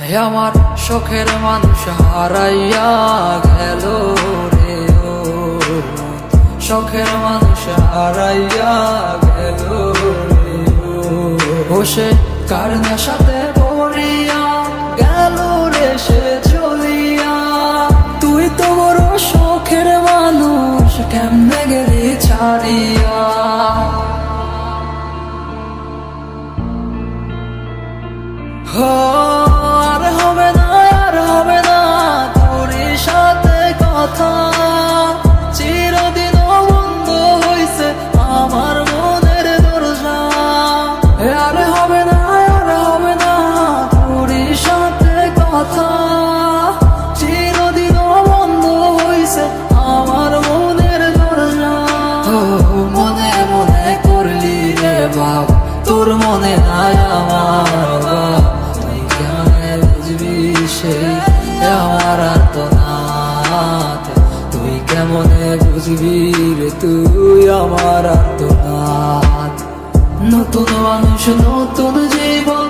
আমার শখের মানুষ হারাইয়া গেল রে ও। শখের মানুষ হারাইয়া গেল রে ও। বসে কার সাথে পড়িয়া গেল রে সে চলিয়া। তুই তো বড় শখের মানুষ কেমনে গেলি ছাড়িয়া? হো, তোর মনে নাই আমার তুই কেমনে বুঝবি সেই আমার নাথ তুই কেমনে বুঝবি রে তুই আমার আত্মনাথ? নতুন মানুষ, নতুন জীবন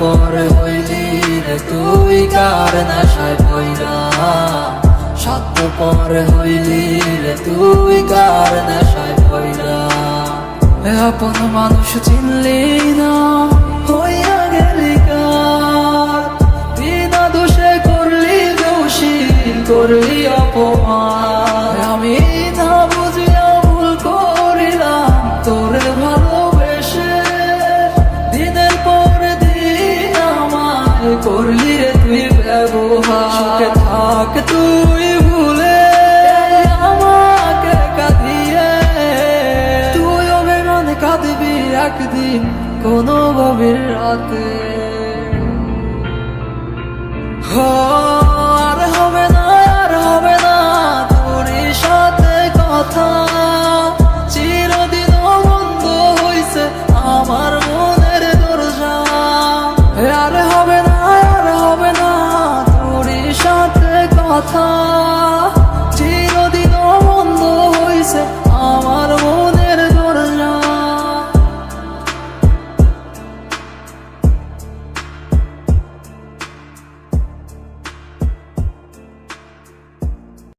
পরে হইলি রে তুই কার নেশায় পইরা? সাত পরে হইলি রে তুই কার নেশায় পইরা? এ আপন মানুষ চিনলি না, হইয়া গেলি বিনা দোষে করলি দোষী, করলি অপমান। আমি আমাকে তুই ভুলে আমাকে কাঁদিয়ে। তুই অভিমানে কাঁদবি একদিন কোনো গভীর রাতে। Oh